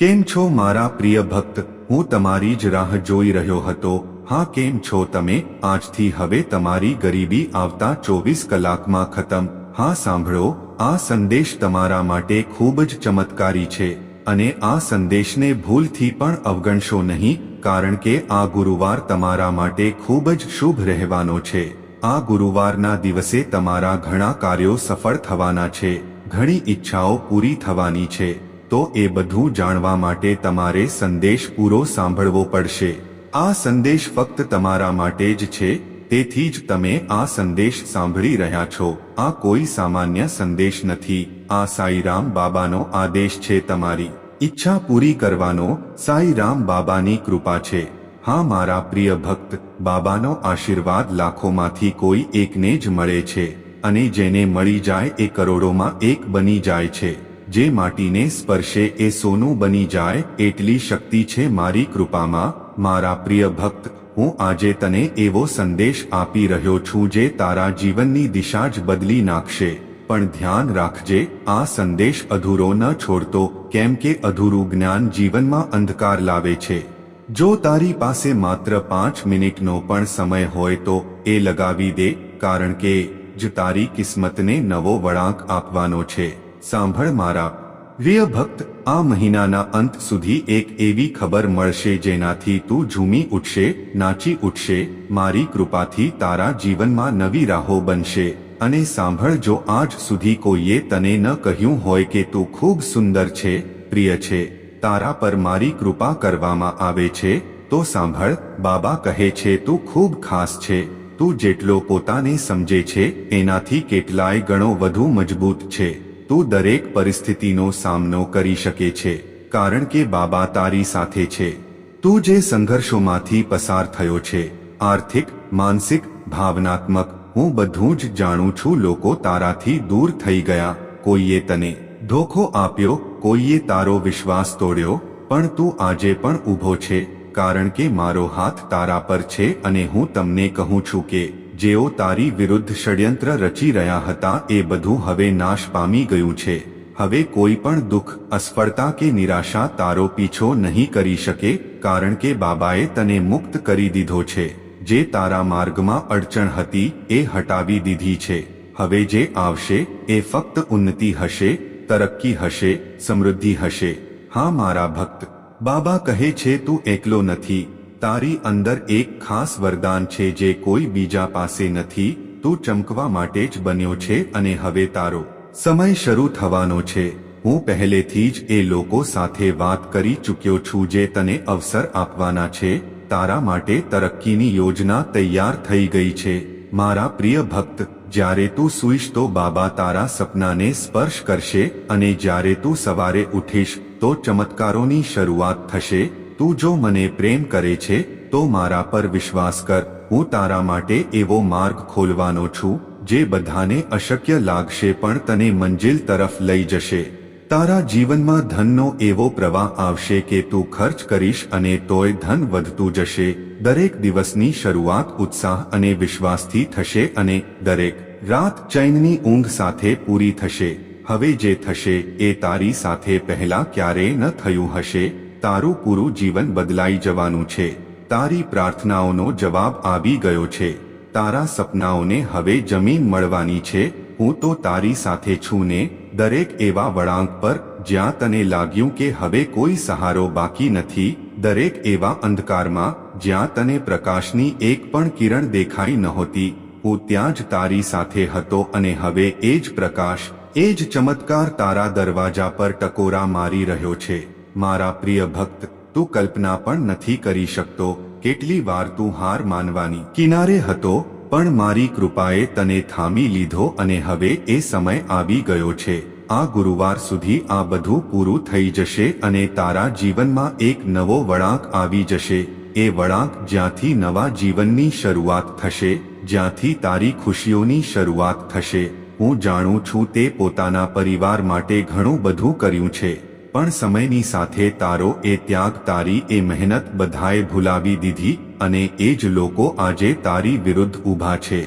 કેમ છો મારા પ્રિય ભક્ત? હું તમારી જ રાહ જોઈ રહ્યો હતો. હા, કેમ છો તમે? આજથી હવે તમારી ગરીબી આવતા ચોવીસ કલાકમાં ખતમ. હા, સાંભળો, આ સંદેશ તમારા માટે ખૂબ જ ચમત્કારી છે અને આ સંદેશને ભૂલથી પણ અવગણશો નહીં, કારણ કે આ ગુરુવાર તમારા માટે ખૂબ જ શુભ રહેવાનો છે. આ ગુરુવારના દિવસે તમારા ઘણા કાર્યો સફળ થવાના છે. ઘણી ઈચ્છાઓ પૂરી થવાની છે. તો એ બધું જાણવા માટે તમારે સંદેશ પૂરો સાંભળવો પડશે. આ સંદેશ ફક્ત તમારા માટે જ છે, તેથી જ તમે આ સંદેશ સાંભળી રહ્યા છો. આ કોઈ સામાન્ય સંદેશ નથી. આ સાઈરામ બાબાનો આદેશ છે તમારી. ઈચ્છા પૂરી કરવાનો સાઈરામ બાબાની કૃપા છે. હા, મારા પ્રિય ભક્ત, બાબાનો આશીર્વાદ લાખોમાંથી કોઈ એકને જ મળે છે, અને જેને મળી જાય એ કરોડોમાં એક બની જાય છે. જે માટીને સ્પર્શે એ સોનું બની જાય એટલી શક્તિ છે મારી કૃપામાં, મારા પ્રિય ભક્ત, હું આજે તને એવો સંદેશ આપી રહ્યો છું જે તારા જીવનની દિશા જ બદલી નાખશે. પણ ધ્યાન રાખજે, આ સંદેશ અધૂરો ન છોડતો, કેમ કે અધૂરું જ્ઞાન જીવનમાં અંધકાર લાવે છે. જો તારી પાસે માત્ર પાંચ મિનિટનો પણ સમય હોય તો એ લગાવી દે, કારણ કે જ તારી કિસ્મતને નવો વળાંક આપવાનો છે. સાંભળ મારા. પ્રિય ભક્ત આ મહિનાના અંત સુધી એક એવી ખબર મળશે જેનાથી તું ઝૂમી ઉઠશે, નાચી ઉઠશે, મારી કૃપાથી તારા જીવનમાં નવી રાહો બનશે. અને સાંભળ, જો આજ સુધી કોઈએ તને ન કહ્યું હોય કે તું ખૂબ સુંદર છે, પ્રિય છે, તારા પર મારી કૃપા કરવામાં આવે છે, તો સાંભળ, બાબા કહે છે તું ખૂબ ખાસ છે. તું જેટલો પોતાને સમજે છે, એનાથી કેટલાય ગણો વધુ મજબૂત છે. તું દરેક પરિસ્થિતિનો સામનો કરી શકે છે, કારણ કે બાબા તારી સાથે છે. તું જે સંઘર્ષોમાંથી પસાર થયો છે, આર્થિક, માનસિક, ભાવનાત્મક, હું બધું જ જાણું છું, લોકો તારાથી દૂર થઈ ગયા, કોઈએ તને ધોખો આપ્યો, કોઈએ તારો વિશ્વાસ તોડ્યો, પણ તું આજે પણ ઊભો છે, કારણ કે મારો હાથ તારા પર છે અને હું તમને કહું છું કે જેઓ તારી વિરુદ્ધ ષડયંત્ર રચી રહ્યા હતા, એ બધું હવે નાશ પામી ગયું છે. હવે કોઈ પણ દુઃખ, અસફળતા કે નિરાશા તારો પીછો નહીં કરી શકે, કારણ કે બાબાએ તને મુક્ત કરી દીધો છે. જે તારા માર્ગમાં અડચણ હતી, એ હટાવી દીધી છે. હવે જે આવશે, એ ફક્ત ઉન્નતિ હશે, તરક્કી હશે, સમૃદ્ધિ હશે. હા મારા ભક્ત, બાબા કહે છે તું એકલો નથી. તારી અંદર એક ખાસ વરદાન છે જે કોઈ બીજા પાસે નથી, તું ચમકવા માટે જ બન્યો છે અને હવે તારો સમય શરૂ થવાનો છે. હું પહેલેથી જ એ લોકો સાથે વાત કરી ચૂક્યો છું જે તને અવસર આપવાના છે. તારા માટે તરક્કીની યોજના તૈયાર થઈ ગઈ છે. મારા પ્રિય ભક્ત, જ્યારે તું સૂઈશ તો બાબા તારા સપનાને સ્પર્શ કરશે અને જ્યારે તું સવારે ઉઠીશ તો ચમત્કારોની શરૂઆત થશે. તું જો મને પ્રેમ કરે છે, તો મારા પર વિશ્વાસ કર. હું તારા માટે એવો માર્ગ ખોલવાનો છું, જે બધાને અશક્ય લાગશે પણ તને મંજિલ તરફ લઈ જશે. તારા જીવનમાં ધનનો એવો પ્રવાહ આવશે કે તું ખર્ચ કરીશ અને તોય ધન વધતું જશે. દરેક દિવસની શરૂઆત ઉત્સાહ અને વિશ્વાસથી થશે અને દરેક રાત ચૈનની ઊંઘ સાથે પૂરી થશે. હવે જે થશે, એ તારી સાથે પહેલા ક્યારેય ન થયું હશે. તારું પૂરું જીવન બદલાઈ જવાનું છે. તારી પ્રાર્થનાઓનો જવાબ આવી ગયો છે. તારા સપનાઓને હવે જમીન મળવાની છે. હું તો તારી સાથે છું ને, દરેક એવા વળાંક પર, જ્યાં તને લાગ્યું કે હવે કોઈ સહારો બાકી નથી, દરેક એવા અંધકારમાં, જ્યાં તને પ્રકાશની એક પણ કિરણ દેખાઈ નહોતી. હું ત્યાં જ તારી સાથે હતો અને હવે એ જ પ્રકાશ, એ જ ચમત્કાર તારા દરવાજા પર ટકોરા મારી રહ્યો છે. મારા પ્રિય ભક્ત, તું કલ્પના પણ નથી કરી શકતો કેટલી વાર તું હાર માનવાની કિનારે હતો, પણ મારી કૃપાએ તને થામી લીધો અને હવે એ સમય આવી ગયો છે. આ ગુરુવાર સુધી આ બધું પૂરું થઈ જશે અને તારા જીવનમાં એક નવો વળાંક આવી જશે. એ વળાંક જ્યાંથી નવા જીવનની શરૂઆત થશે, જ્યાંથી તારી ખુશીઓની શરૂઆત થશે. હું જાણું છું તે પોતાના પરિવાર માટે ઘણું બધું કર્યું છે. પણ સમયની સાથે તારો એ ત્યાગ, તારી એ મહેનત બધાએ ભૂલાવી દીધી અને એ જ લોકો આજે તારી વિરુદ્ધ ઊભા છે.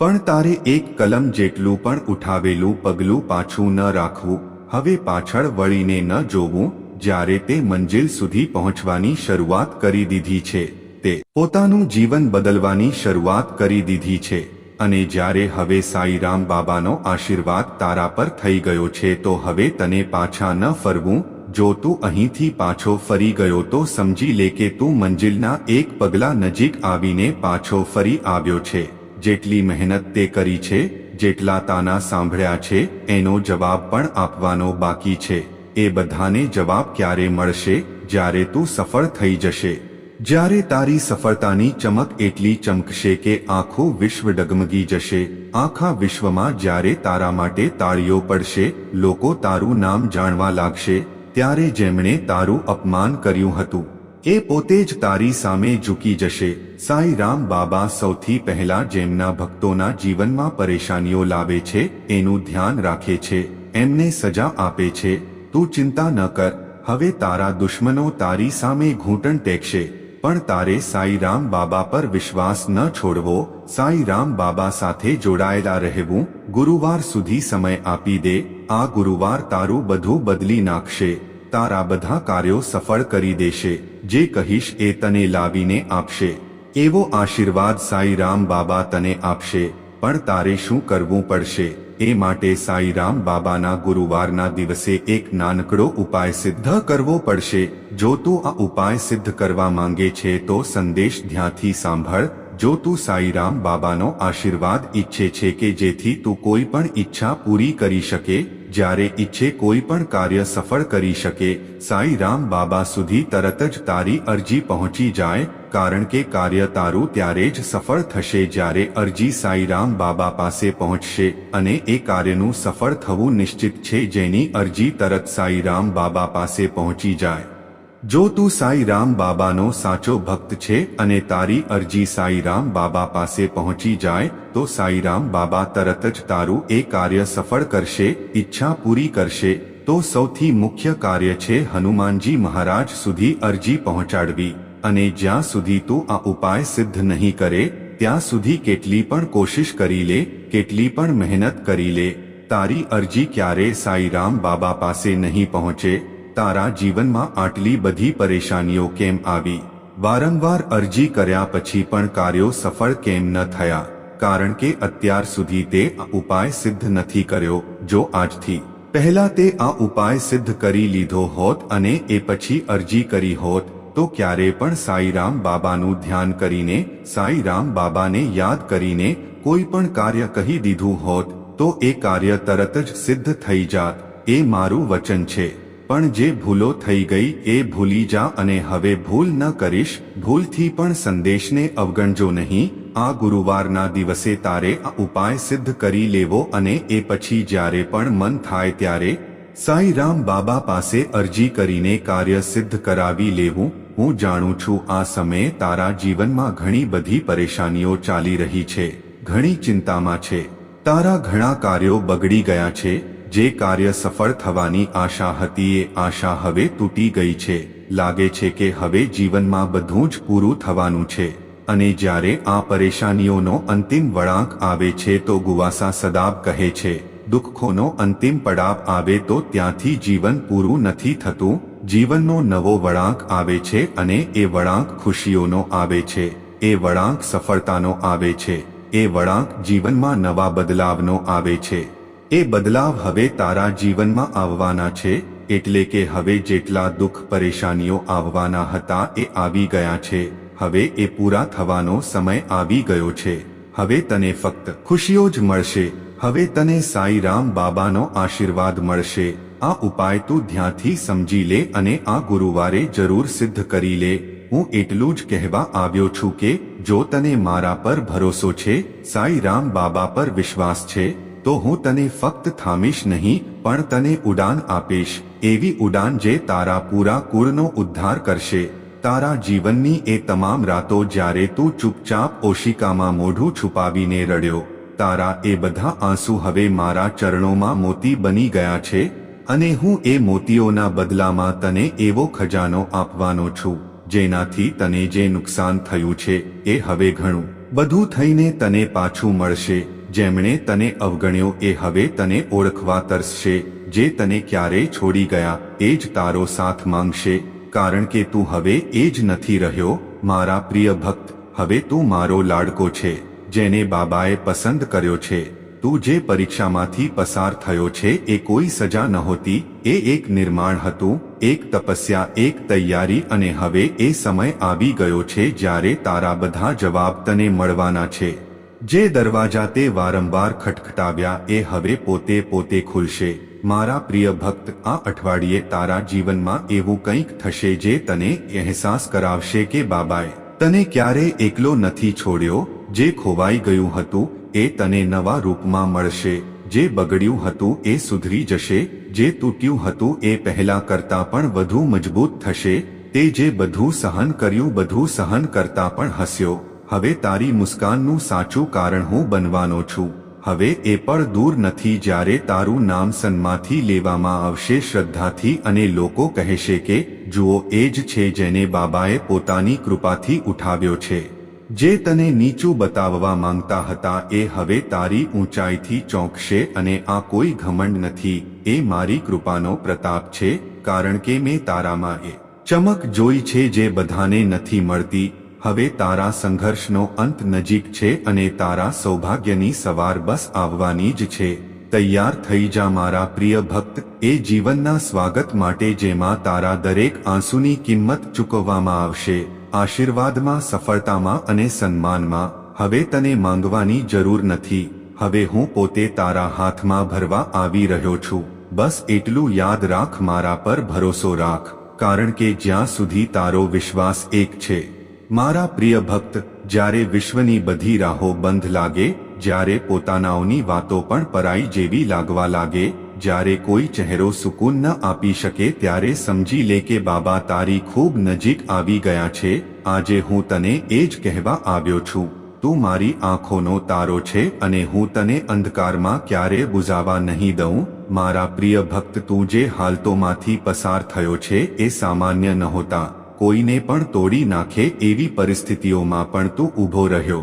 પણ તારે એક કલમ જેટલું પણ ઉઠાવેલું પગલું પાછું ન રાખવું. હવે પાછળ વળીને ન જોવું, જ્યારે તે મંજિલ સુધી પહોંચવાની શરૂઆત કરી દીધી છે. તે પોતાનું જીવન બદલવાની શરૂઆત કરી દીધી છે. અને જ્યારે હવે સાઈરામ બાબાનો આશીર્વાદ તારા પર થઈ ગયો છે તો હવે તને પાછા ન ફરવું, જો તું અહીંથી પાછો ફરી ગયો તો સમજી લે કે તું મંજિલના એક પગલા નજીક આવીને પાછો ફરી આવ્યો છે. જેટલી મહેનત તે કરી છે, જેટલા તાના સાંભળ્યા છે, એનો જવાબ પણ આપવાનો બાકી છે. એ બધાને જવાબ ક્યારે મળશે, જ્યારે તું સફળ થઈ જશે? જ્યારે તારી સફળતાની ચમક એટલી ચમકશે કે આખું વિશ્વ ડગમગી જશે, આખા વિશ્વમાં જ્યારે તારા માટે તાળીઓ પડશે, લોકો તારું નામ જાણવા લાગશે, ત્યારે જેમણે તારું અપમાન કર્યું હતું, એ પોતે જ તારી સામે ઝૂકી જશે. સાઈ રામ બાબા સૌથી પહેલા જેમના ભક્તોના જીવનમાં પરેશાનીઓ લાવે છે, એનું ધ્યાન રાખે છે, એમને સજા આપે છે. તું ચિંતા ન કર, હવે તારા દુશ્મનો તારી સામે ઘૂંટણ ટેકશે. પણ તારે સાઈ રામ બાબા પર વિશ્વાસ ન છોડવો, સાઈરામ બાબા સાથે જોડાયેલા રહેવું, ગુરુવાર સુધી સમય આપી દે, આ ગુરુવાર તારું બધું બદલી નાખશે, તારા બધા કાર્યો સફળ કરી દેશે, જે કહીશ એ તને લાવીને આપશે, એવો આશીર્વાદ સાઈ રામ બાબા તને આપશે. પણ તારે શું કરવું પડશે? એ માટે સાઈરામ બાબાના ગુરુવારના દિવસે એક નાનકડો ઉપાય સિદ્ધ કરવો પડશે. જો તું આ ઉપાય સિદ્ધ કરવા માંગે છે તો સંદેશ ધ્યાનથી સાંભળ. જો તું સાઈરામ બાબાનો આશીર્વાદ ઈચ્છે છે કે જેથી તું કોઈ પણ ઈચ્છા પૂરી કરી શકે, જ્યારે ઈચ્છે કોઈ પણ કાર્ય સફળ કરી શકે, સાઈરામ બાબા સુધી તરત જ તારી અરજી પહોંચી જાય. કારણ કે કાર્ય તારું ત્યારે જ સફળ થશે જ્યારે અરજી સાઈરામ બાબા પાસે પહોંચશે અને એ કાર્યનું સફળ થવું નિશ્ચિત છે જેની અરજી તરત સાઈરામ બાબા પાસે પહોંચી જાય જો તું સાઈરામ બાબાનો સાચો ભક્ત છે અને તારી અરજી સાઈરામ બાબા પાસે પહોંચી જાય તો સાઈરામ બાબા તરત જ તારું એ કાર્ય સફળ કરશે ઈચ્છા પૂરી કરશે તો સૌથી મુખ્ય કાર્ય છે હનુમાનજી મહારાજ સુધી અરજી પહોંચાડવી અને જ્યાં સુધી તું આ ઉપાય સિદ્ધ નહીં કરે, ત્યાં સુધી કેટલી પણ કોશિશ કરી લે, કેટલી પણ મહેનત કરી લે. તારી અરજી ક્યારે સાઈરામ બાબા પાસે નહીં પહોંચે? તારા જીવનમાં આટલી બધી પરેશાનીઓ કેમ આવી? વારંવાર અરજી કર્યા પછી પણ કાર્યો સફળ કેમ ન થયા? કારણ કે અત્યાર સુધી તે આ ઉપાય સિદ્ધ નથી કર્યો, જો આજથી. પહેલા તે આ ઉપાય સિદ્ધ કરી લીધો હોત અને એ પછી અરજી કરી હોત તો ક્યારે પણ સાઈરામ બાબાનું ધ્યાન કરીને, સાઈરામ બાબાને યાદ કરીને કોઈ પણ કાર્ય કહી દીધું હોત, તો એ કાર્ય તરત જ સિદ્ધ થઈ જાત, એ મારું વચન છે. પણ જે ભૂલો થઈ ગઈ, એ ભૂલી જા અને હવે ભૂલ ન કરીશ, ભૂલથી પણ સંદેશને અવગણજો નહીં, આ ગુરુવારના દિવસે તારે આ ઉપાય સિદ્ધ કરી લેવો અને એ પછી જ્યારે પણ મન થાય ત્યારે સાઈરામ બાબા પાસે અરજી કરીને કાર્ય સિદ્ધ કરાવી લેવું, હું જાણું છું આ સમયે તારા જીવનમાં ઘણી બધી પરેશાનીઓ ચાલી રહી છે, ઘણી ચિંતામાં છે. તારા ઘણા કાર્યો બગડી ગયા છે, જે કાર્ય સફળ થવાની આશા હતી એ આશા હવે તૂટી ગઈ છે. લાગે છે કે હવે જીવનમાં બધું જ પૂરું થવાનું છે, અને જ્યારે આ પરેશાનીઓનો અંતિમ વળાંક આવે છે તો ગુવાસા સદાબ કહે છે દુઃખોનો અંતિમ પડાવ આવે તો ત્યાંથી જીવન પૂરું નથી થતું, જીવનનો નવો વળાંક આવે છે અને એ વળાંક ખુશીઓનો આવે છે, એ વળાંક સફળતાનો આવે છે, એ વળાંક જીવનમાં નવા બદલાવનો આવે છે. એ બદલાવ હવે તારા જીવનમાં આવવાના છે, એટલે કે હવે જેટલા દુઃખ પરેશાનીઓ આવવાના હતા એ આવી ગયા છે, હવે એ પૂરા થવાનો સમય આવી ગયો છે, હવે તને ફક્ત ખુશીઓ જ મળશે. હવે તને સાઈ રામ બાબાનો આશીર્વાદ મળશે. આ ઉપાય તું ધ્યાનથી સમજી લે અને આ ગુરુવારે જરૂર સિદ્ધ કરી લે. હું એટલું જ કહેવા આવ્યો છું કે, જો તને મારા પર ભરોસો છે સાઈ રામ બાબા પર વિશ્વાસ છે, તો હું તને ફક્ત થામીશ નહીં, પણ તને ઉડાન આપીશ. એવી ઉડાન જે તારા પૂરા કુળનો ઉદ્ધાર કરશે. તારા જીવનની એ તમામ રાતો જ્યારે તું ચૂપચાપ ઓશિકામાં મોઢું છુપાવીને રડ્યો. તારા એ બધા આંસુ હવે મારા ચરણોમાં મોતી બની ગયા છે, અને હું એ મોતીઓના બદલામાં તને એવો ખજાનો આપવાનો છું, જેનાથી તને જે નુકસાન થયું છે, એ હવે ઘણું બધું થઈને તને પાછું મળશે, જેમણે તને અવગણ્યો એ હવે તને ઓળખવા તરસશે, જે તને ક્યારેય છોડી ગયા, એ જ તારો સાથ માંગશે, કારણ કે તું હવે એ જ નથી રહ્યો, મારા પ્રિય ભક્ત, હવે તું મારો લાડકો છે. જેને બાબાએ પસંદ કર્યો છે. તું જે પરીક્ષામાંથી પસાર થયો છે એ કોઈ સજા નહોતી, એ એક નિર્માણ હતું, એક તપસ્યા, એક તૈયારી અને હવે એ સમય આવી ગયો છે જ્યારે તારા બધા જવાબ તને મળવાના છે. જે દરવાજા તે વારંવાર ખટખટાવ્યા, એ હવે પોતે પોતે ખુલશે. મારા પ્રિય ભક્ત, આ અઠવાડિયે તારા જીવનમાં એવું કંઈક થશે જે તને અહેસાસ કરાવશે કે બાબાએ તને ક્યારે એકલો નથી છોડ્યો? જે ખોવાઈ ગયું હતું, એ તને નવા રૂપમાં મળશે. જે બગડ્યું હતું, એ સુધરી જશે. જે તૂટ્યું હતું, એ પહેલા કરતા પણ વધુ મજબૂત થશે. તે જે બધું સહન કર્યું, બધું સહન કરતા પણ હસ્યો. હવે તારી મુસ્કાનનું સાચું કારણ હું બનવાનો છું. હવે એ પણ દૂર નથી જ્યારે તારું નામ સન્માથી લેવામાં આવશે શ્રદ્ધાથી અને લોકો કહેશે કે, જુઓ, એ જ છે જેને બાબાએ પોતાની કૃપાથી ઉઠાવ્યો છે. જે તને નીચું બતાવવા માંગતા હતા, એ હવે તારી ઊંચાઈથી ચોંકશે અને આ કોઈ ઘમંડ નથી, એ મારી કૃપાનો પ્રતાપ છે, કારણ કે મેં તારામાં એ ચમક જોઈ છે જે બધાને નથી મળતી. હવે તારા સંઘર્ષનો અંત નજીક છે અને તારા સૌભાગ્યની સવાર બસ આવવાની જ છે. તૈયાર થઈ જા મારા પ્રિય ભક્ત, એ જીવનના સ્વાગત માટે જેમાં તારા દરેક આંસુની કિંમત ચૂકવવામાં આવશે. આશીર્વાદમાં, સફળતામાં અને સન્માનમાં. હવે તને માંગવાની જરૂર નથી. હવે હું પોતે તારા હાથમાં ભરવા આવી રહ્યો છું. બસ એટલું યાદ રાખ, મારા પર ભરોસો રાખ. કારણ કે જ્યાં સુધી તારો વિશ્વાસ એક છે. મારા પ્રિય ભક્ત, જ્યારે વિશ્વની બધી રાહો બંધ લાગે, જ્યારે પોતાનાઓની વાતો પણ પરાઈ જેવી લાગવા લાગે જ્યારે કોઈ ચહેરો સુકૂન ન આપી શકે ત્યારે સમજી લે કે બાબા તારી ખૂબ નજીક આવી ગયા છે, આજે હું તને એ જ કહેવા આવ્યો છું, તું મારી આંખોનો તારો છે અને હું તને અંધકારમાં ક્યારે બુઝાવા નહીં દઉં, મારા પ્રિય ભક્ત તું જે હાલતોમાંથી પસાર થયો છે એ સામાન્ય નહોતા, કોઈને પણ તોડી નાખે એવી પરિસ્થિતિઓમાં પણ તું ઊભો રહ્યો.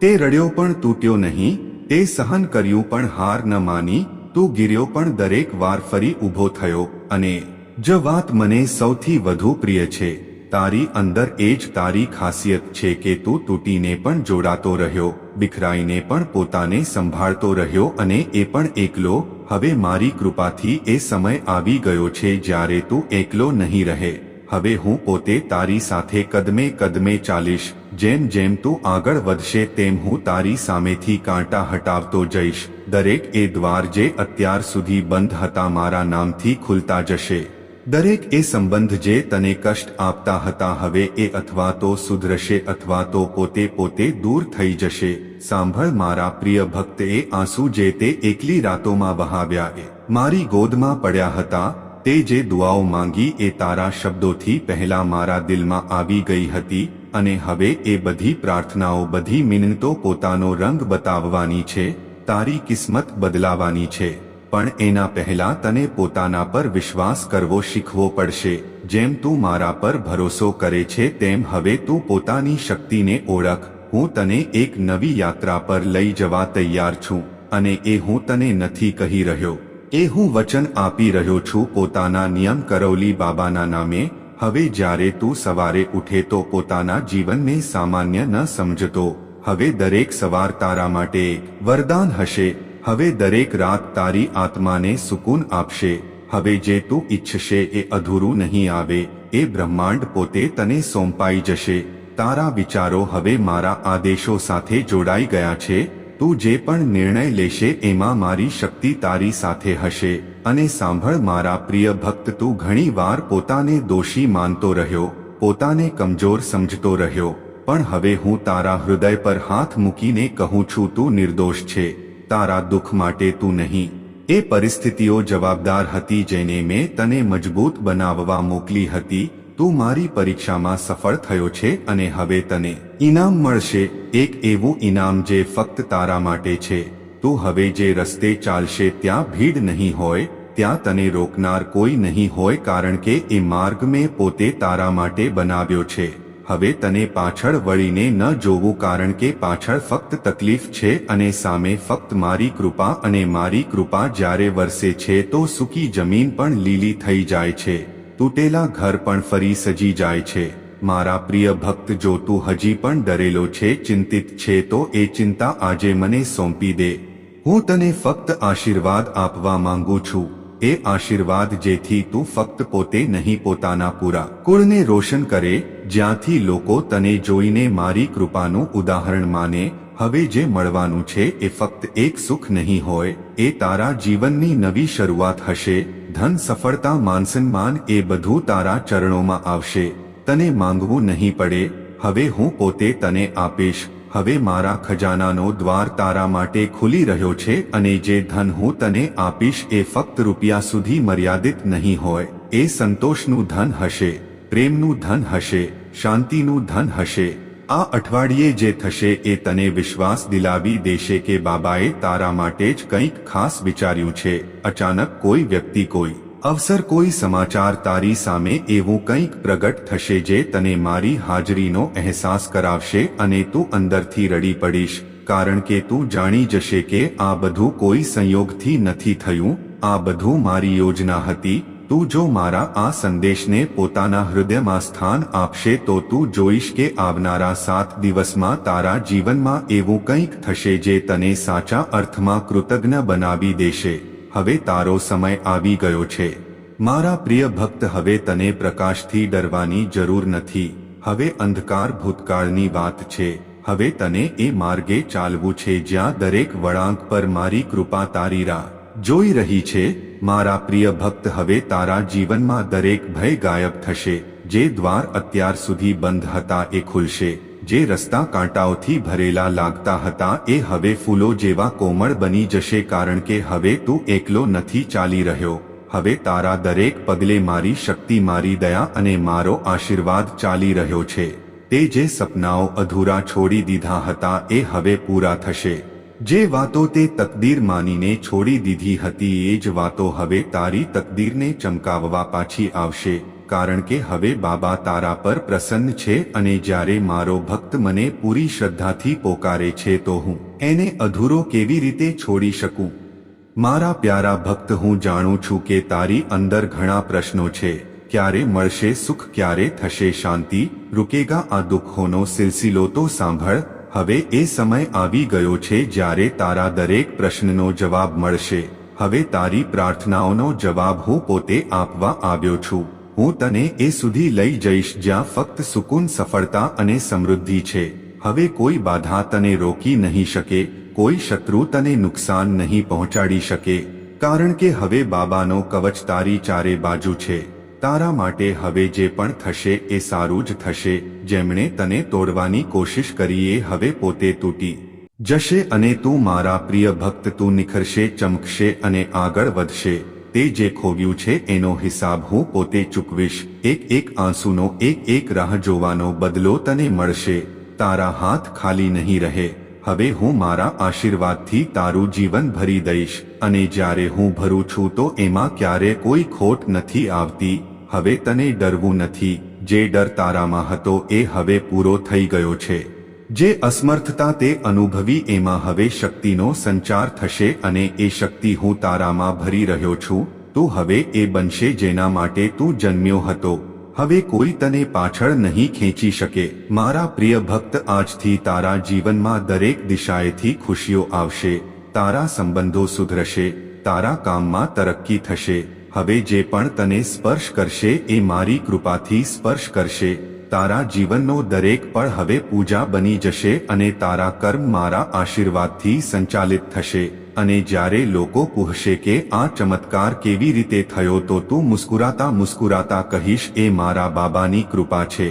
તે રડ્યો પણ તૂટ્યો નહીં, તે સહન કર્યું પણ હાર ન માની તું ગિર્યો પણ દરેક વાર ફરી ઊભો થયો અને, જ વાત મને સૌથી વધુ પ્રિય છે, તારી અંદર એ જ તારી ખાસિયત છે કે તું તૂટીને પણ જોડાતો રહ્યો, બિખરાઈને પણ પોતાને સંભાળતો રહ્યો અને એ પણ એકલો, હવે મારી કૃપાથી એ સમય આવી ગયો છે જ્યારે તું એકલો નહીં રહે. હવે હું પોતે તારી સાથે કદમે કદમે ચાલીશ. જેમ જેમ તું આગળ વધશે તેમ હું તારી સામેથી કાંટા હટાવતો જઈશ. દરેક એ દ્વાર જે અત્યાર સુધી બંધ હતા મારા નામથી ખુલતા જશે. દરેક એ સંબંધ જે તને કષ્ટ આપતા હતા હવે એ અથવા તો સુધરશે અથવા તો પોતે પોતે દૂર થઈ જશે. સાંભળ મારા પ્રિય ભક્ત એ આંસુ જે તે એકલી રાતોમાં વહાવ્યા એ. મારી ગોદમાં પડ્યા હતા તે જે દુઆઓ માંગી એ તારા શબ્દોથી પહેલા મારા દિલમાં આવી ગઈ હતી અને હવે એ બધી પ્રાર્થનાઓ, બધી મિનતો પોતાનો રંગ બતાવવાની છે, તારી કિસ્મત બદલાવાની છે. પણ એના પહેલા તને પોતાના પર વિશ્વાસ કરવો શીખવો પડશે. જેમ તું મારા પર ભરોસો કરે છે, તેમ હવે તું પોતાની શક્તિને ઓળખ. હું તને એક નવી યાત્રા પર લઈ જવા તૈયાર છું અને એ હું તને નથી કહી રહ્યો. એ હું વચન આપી રહ્યો છું, પોતાના નિયમ કરૌલી બાબાના નામે, હવે જ્યારે તું સવારે ઉઠે તો પોતાના જીવનને સામાન્ય ન સમજતો, હવે દરેક સવાર તારા માટે વરદાન હશે, હવે દરેક રાત તારી આત્માને સુકૂન આપશે, હવે જે તું ઈચ્છશે એ અધૂરું નહીં આવે, એ બ્રહ્માંડ પોતે તને સોંપાઈ જશે, તારા વિચારો હવે મારા આદેશો સાથે જોડાઈ ગયા છે તું જે પણ નિર્ણય લેશે, એમાં મારી શક્તિ તારી સાથે હશે. અને સાંભળ મારા પ્રિય ભક્ત, તું ઘણી વાર પોતાને દોષી માનતો રહ્યો, પોતાને કમજોર સમજતો રહ્યો. પણ હવે હું તારા હૃદય પર હાથ મૂકીને કહું છું, તું નિર્દોષ છે. તારા દુઃખ માટે તું નહીં. એ પરિસ્થિતિઓ જવાબદાર હતી જેને મેં તને મજબૂત બનાવવા મોકલી હતી. તું મારી પરીક્ષામાં સફળ થયો છે અને હવે તને ઇનામ મળશે. એક એવું ઇનામ જે ફક્ત તારા માટે છે. તું હવે જે રસ્તે ચાલશે ત્યાં ભીડ નહીં હોય, ત્યાં તને રોકનાર કોઈ નહીં હોય કારણ કે એ માર્ગ મેં પોતે તારા માટે બનાવ્યો છે. હવે તને પાછળ વળીને ન જોવું કારણ કે પાછળ ફક્ત તકલીફ છે અને સામે ફક્ત મારી કૃપા અને મારી કૃપા જ્યારે વરસે છે તો સૂકી જમીન પણ લીલી થઈ જાય છે. તૂટેલા ઘર પણ ફરી સજી જાય છે. મારા પ્રિય ભક્ત, જો તું હજી પણ ડરેલો છે, ચિંતિત છે, તો એ ચિંતા આજે મને સોંપી દે. હું તને ફક્ત આશીર્વાદ આપવા માંગુ છું. એ આશીર્વાદ જેથી તું ફક્ત પોતે નહીં, પોતાના પૂરા કુળને રોશન કરે, જ્યાંથી લોકો તને જોઈને મારી કૃપાનું ઉદાહરણ માને. હવે જે મળવાનું છે, એ ફક્ત એક સુખ નહીં હોય, એ તારા જીવનની નવી શરૂઆત હશે. ધન સફળતા માનસન્માન એ બધું તારા ચરણોમાં આવશે. તને માંગવું નહીં પડે. હવે હું પોતે તને આપીશ. હવે મારા ખજાનાનો દ્વાર તારા માટે ખુલી રહ્યો છે અને જે ધન હું તને આપીશ એ ફક્ત રૂપિયા સુધી મર્યાદિત નહીં હોય. એ સંતોષનું ધન હશે. પ્રેમનું ધન હશે. શાંતિનું ધન હશે. આ અઠવાડિયે જે થશે એ તને વિશ્વાસ દિલાવી દેશે કે બાબાએ તારા માટે જ કંઈક ખાસ વિચાર્યું છે. અચાનક કોઈ વ્યક્તિ કોઈ અવસર કોઈ સમાચાર તારી સામે એવું કંઈક પ્રગટ થશે જે તને મારી હાજરીનો અહેસાસ કરાવશે અને તું અંદરથી રડી પડીશ. કારણ કે તું જાણી જશે કે આ બધું કોઈ સંયોગથી નથી થયું. આ બધું મારી યોજના હતી. તું જો મારા આ સંદેશને પોતાના હૃદયમાં સ્થાન આપશે તો તું જોઈશ કે આવનારા સાત દિવસમાં તારા જીવનમાં એવું કંઈક થશે જે તને સાચા અર્થમાં કૃતજ્ઞ બનાવી દેશે. હવે તારો સમય આવી ગયો છે. મારા પ્રિય ભક્ત, હવે તને પ્રકાશથી ડરવાની જરૂર નથી. હવે અંધકાર ભૂતકાળની વાત છે. હવે તને એ માર્ગે ચાલવું છે જ્યાં દરેક વળાંક પર મારી કૃપા તારી રાહ જોઈ રહી છે, મારા પ્રિય ભક્ત, હવે તારા જીવનમાં દરેક ભય ગાયબ થશે. જે દ્વાર અત્યાર સુધી બંધ હતા એ ખુલશે. જે રસ્તા કાંટાઓથી ભરેલા લાગતા હતા એ હવે ફૂલો જેવા કોમળ બની જશે કારણ કે હવે તું એકલો નથી ચાલી રહ્યો. હવે તારા દરેક પગલે મારી શક્તિ, મારી દયા અને મારો આશીર્વાદ ચાલી રહ્યો છે. તે જે સપનાઓ અધૂરા છોડી દીધા હતા એ હવે પૂરા થશે. જે વાતો તે તકદીર માનીને છોડી દીધી હતી, એ જ વાતો હવે તારી તકદીરને ચમકાવવા પાછી આવશે, કારણ કે હવે બાબા તારા પર પ્રસન્ન છે અને જ્યારે મારો ભક્ત મને પૂરી શ્રદ્ધાથી પોકારે છે તો હું એને અધૂરો કેવી રીતે છોડી શકું? મારા પ્યારા ભક્ત, હું જાણું છું કે તારી અંદર ઘણા પ્રશ્નો છે, ક્યારે મળશે સુખ, ક્યારે થશે શાંતિ, રૂકેગા આ દુઃખોનો સિલસિલો તો સાંભળ હવે એ સમય આવી ગયો છે જ્યારે તારા દરેક પ્રશ્નનો જવાબ મળશે. હવે તારી પ્રાર્થનાઓનો જવાબ હું પોતે આપવા આવ્યો છું. હું તને એ સુધી લઈ જઈશ જ્યાં ફક્ત સુકૂન, સફળતા અને સમૃદ્ધિ છે. હવે કોઈ બાધા તને રોકી નહીં શકે, કોઈ શત્રુ તને નુકસાન નહીં પહોંચાડી શકે. કારણ કે હવે બાબાનો કવચ તારી ચારે બાજુ છે. તારા માટે હવે જે પણ થશે એ સારું જ થશે, જેમણે તને તોડવાની કોશિશ કરી એ હવે પોતે તૂટી જશે અને તું મારા પ્રિય ભક્ત તું નિખરશે, ચમકશે અને આગળ વધશે. તે જે ખોવ્યું છે એનો હિસાબ હું પોતે ચૂકવીશ. એક એક આંસુનો, એક એક રાહ જોવાનો બદલો તને મળશે. તારા હાથ ખાલી નહીં રહે. હવે હું મારા આશીર્વાદથી તારું જીવન ભરી દઈશ, અને જ્યારે હું ભરું છું તો એમાં ક્યારે કોઈ ખોટ નથી આવતી. હવે તને ડરવું નથી. જે ડર તારામાં હતો એ હવે પૂરો થઈ ગયો છે. જે અસમર્થતા તે અનુભવી એમાં હવે શક્તિનો સંચાર થશે અને એ શક્તિ હું તારામાં ભરી રહ્યો છું. તું હવે એ બનશે જેના માટે તું જન્મ્યો હતો. હવે કોઈ તને પાછળ નહીં ખેંચી શકે. મારા પ્રિય ભક્ત, આજથી તારા જીવનમાં દરેક દિશાએથી ખુશીઓ આવશે. તારા સંબંધો સુધરશે, તારા કામમાં તરક્કી થશે. હવે જે પણ તને સ્પર્શ કરશે, એ મારી કૃપાથી સ્પર્શ કરશે. તારા જીવનનો દરેક પળ હવે પૂજા બની જશે અને તારા કર્મ મારા આશીર્વાદથી સંચાલિત થશે. અને જ્યારે લોકો પૂછશે કે આ ચમત્કાર કેવી રીતે થયો તો તું મુસ્કુરાતા મુસ્કુરાતા કહીશ, એ મારા બાબાની કૃપા છે.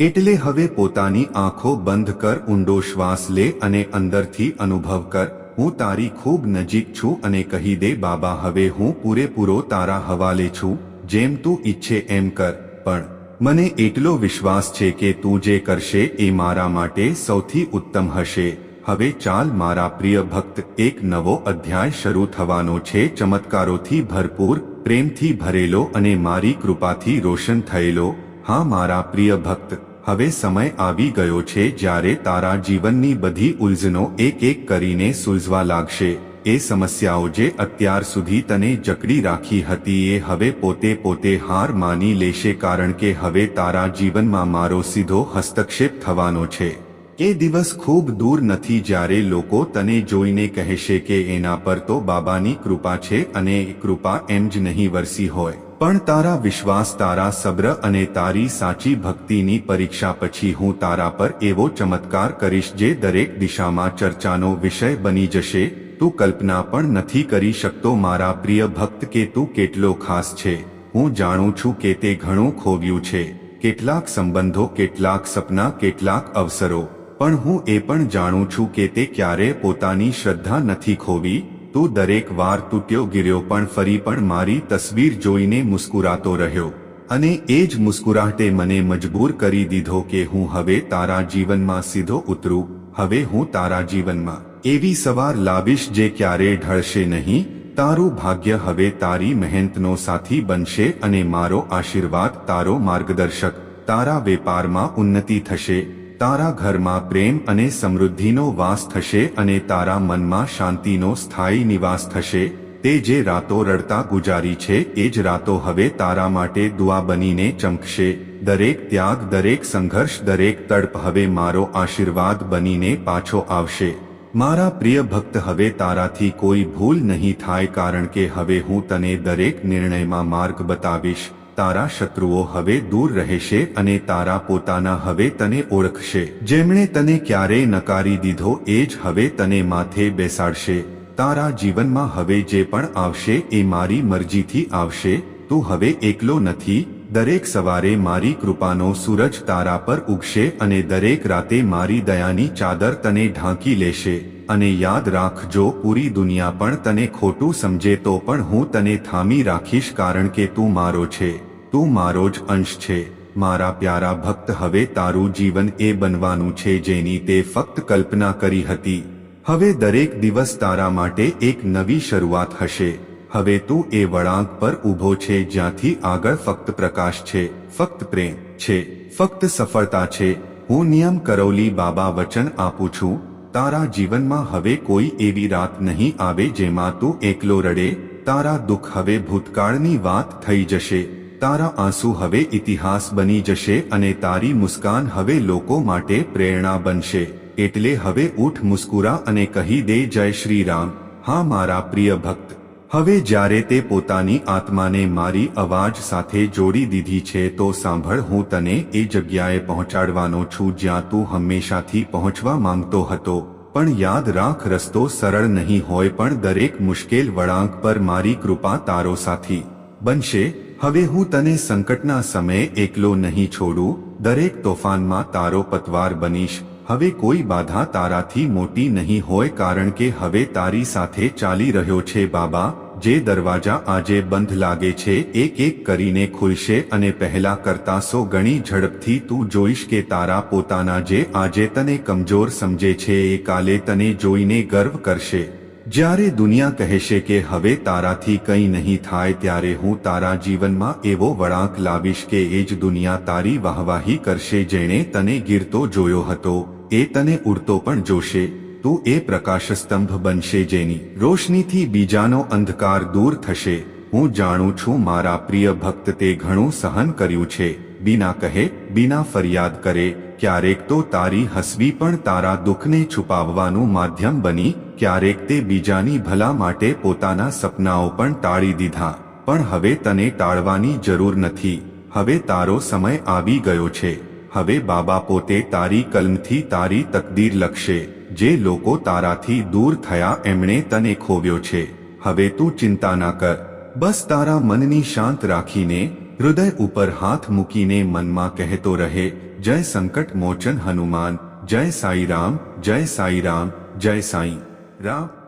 એટલે હવે પોતાની આંખો બંધ કર, ઊંડો શ્વાસ લે અને અંદરથી અનુભવ કર. હું તારી ખૂબ નજીક છું અને કહી દે, બાબા, હવે હું પૂરેપૂરો તારા હવાલે છું. જેમ તું ઈચ્છે એમ કર. પણ મને એટલો વિશ્વાસ છે કે તું જે કરશે એ મારા માટે સૌથી ઉત્તમ હશે. હવે ચાલ મારા પ્રિય ભક્ત, એક નવો અધ્યાય શરૂ થવાનો છે. ચમત્કારોથી ભરપૂર, પ્રેમથી ભરેલો અને મારી કૃપાથી રોશન થયેલો. હા, મારા પ્રિય ભક્ત, હવે સમય આવી ગયો છે જ્યારે તારા જીવનની બધી ઉલઝનો એક એક કરીને સુલઝવા લાગશે. એ સમસ્યાઓ જે અત્યાર સુધી તને જકડી રાખી હતી એ હવે પોતે પોતે હાર માની લેશે કારણ કે હવે તારા જીવનમાં મારો સીધો હસ્તક્ષેપ થવાનો છે. એ દિવસ ખૂબ દૂર નથી જ્યારે લોકો તને જોઈને કહેશે કે એના પર તો બાબાની કૃપા છે અને કૃપા એમ જ નહીં વરસી હોય. પણ તારા વિશ્વાસ, તારા સબ્ર અને તારી સાચી ભક્તિની પરીક્ષા પછી હું તારા પર એવો ચમત્કાર કરીશ જે દરેક દિશામાં ચર્ચાનો વિષય બની જશે તું કલ્પના પણ નથી કરી શકતો મારા પ્રિય ભક્ત કે તું કેટલો ખાસ છે. હું જાણું છું કે તે ઘણું ખોવ્યું છે. કેટલાક સંબંધો, કેટલાક સપના, કેટલાક અવસરો. પણ હું એ પણ જાણું છું કે તે ક્યારે પોતાની શ્રદ્ધા નથી ખોવી. તું દરેક વાર તૂટ્યો ગીર્યો પણ ફરી પણ મારી તસવીર જોઈને મુસ્કુરાતો રહ્યો. અને એ જ મુસ્કુરાટે મને મજબૂર કરી દીધો કે હું હવે તારા જીવનમાં સીધો ઉતરું. હવે હું તારા જીવનમાં એવી સવાર લાવીશ જે ક્યારે ઢળશે નહીં. તારું ભાગ્ય હવે તારી મહેનતનો સાથી બનશે અને મારો આશીર્વાદ તારો માર્ગદર્શક. તારા વેપારમાં ઉન્નતિ થશે. તારા ઘરમાં પ્રેમ અને સમૃદ્ધિનો વાસ થશે અને તારા મનમાં શાંતિનો સ્થાયી નિવાસ થશે. તે જે રાતો રડતા ગુજારી છે, એ જ રાતો હવે તારા માટે દુઆ બનીને ચમકશે. દરેક ત્યાગ, દરેક સંઘર્ષ, દરેક તડપ હવે મારો આશીર્વાદ બનીને પાછો આવશે. મારા પ્રિય ભક્ત, હવે તારાથી કોઈ ભૂલ નહીં થાય કારણ કે હવે હું તને દરેક નિર્ણયમાં માર્ગ બતાવીશ. તારા શત્રુઓ હવે દૂર રહેશે અને તારા પોતાના હવે તને ઓળખશે. જેમણે તને ક્યારેય નકારી દીધો, એ જ હવે તને માથે બેસાડશે. તારા જીવનમાં હવે જે પણ આવશે, એ મારી મરજીથી આવશે. તું હવે એકલો નથી દરેક સવારે મારી કૃપાનો સૂરજ તારા પર ઉગશે અને દરેક રાતે મારી દયાની ચાદર તને ઢાંકી લેશે. અને યાદ રાખજો પૂરી દુનિયા પણ તને ખોટું સમજે, તો પણ હું તને થામી રાખીશ કારણ કે તું મારો છે. તું મારો જ અંશ છે. મારા પ્યારા ભક્ત, હવે તારું જીવન એ બનવાનું છે જેની તે ફક્ત કલ્પના કરી હતી. હવે દરેક દિવસ તારા માટે એક નવી શરૂઆત હશે. હવે તું એ વળાંક પર ઊભો છે જ્યાંથી આગળ ફક્ત પ્રકાશ છે, ફક્ત પ્રેમ છે, ફક્ત સફળતા છે. હું નિયમ કરૌલી બાબા વચન આપું છું, તારા જીવનમાં હવે કોઈ એવી રાત નહીં આવે જેમાં તું એકલો રડે, તારા દુઃખ હવે ભૂતકાળની વાત થઈ જશે, તારા આંસુ હવે ઇતિહાસ બની જશે અને તારી મુસ્કાન હવે લોકો માટે પ્રેરણા બનશે. એટલે હવે ઉઠ મુસ્કુરા અને કહી દે જય શ્રી રામ. હા મારા પ્રિય ભક્ત હવે જ્યારે તે પોતાની આત્માને મારી અવાજ સાથે જોડી દીધી છે તો સાંભળ, હું તને એ જગ્યાએ પહોંચાડવાનો છું જ્યાં તું હંમેશાથી પહોંચવા માંગતો હતો. પણ યાદ રાખ, રસ્તો સરળ નહીં હોય પણ દરેક મુશ્કેલ વળાંક પર મારી કૃપા તારો સાથી બનશે. હવે હું તને સંકટના સમયે એકલો નહીં છોડું. દરેક તોફાનમાં તારો પતવાર બનીશ. હવે કોઈ બાધા તારાથી મોટી નહીં હોય કારણ કે હવે તારી સાથે ચાલી રહ્યો છે બાબા, જે દરવાજા આજે બંધ લાગે છે, એક એક કરીને ખુલશે અને પહેલા કરતા સો ગણી ઝડપથી તું જોઈશ કે તારા પોતાના જે આજે તને કમજોર સમજે છે એ કાલે તને જોઈને ગર્વ કરશે. જ્યારે દુનિયા કહેશે કે હવે તારાથી કંઈ નહીં થાય ત્યારે હું તારા જીવનમાં એવો વળાંક લાવીશ કે એ જ દુનિયા તારી વાહવાહી કરશે જેણે તને ગીરતો જોયો હતો, એ તને ઉડતો પણ જોશે, તું એ પ્રકાશસ્તંભ બનશે જેની રોશનીથી બીજાનો અંધકાર દૂર થશે, હું જાણું છું મારા પ્રિય ભક્ત તે ઘણું સહન કર્યું છે, બિના કહે, બિના ફરિયાદ કરે, ક્યારેક તો તારી હસવી પણ તારા દુઃખને છુપાવવાનું માધ્યમ બની ક્યારેક તે બીજાની ભલા માટે પોતાના સપનાઓ પણ ટાળી દીધા. પણ હવે તને ટાળવાની જરૂર નથી. હવે તારો સમય આવી ગયો છે. હવે બાબા પોતે તારી કલમથી તારી તકદીર લખશે. જે લોકો તારાથી દૂર થયા એમણે તને ખોવ્યો છે. હવે તું ચિંતા ના કર. બસ તારા મનની શાંત રાખીને, હૃદય ઉપર હાથ મૂકીને મનમાં કહેતો રહે, જય સંકટ મોચન હનુમાન, જય સાઈરામ જય સાઈરામ, જય સાઈ. રામ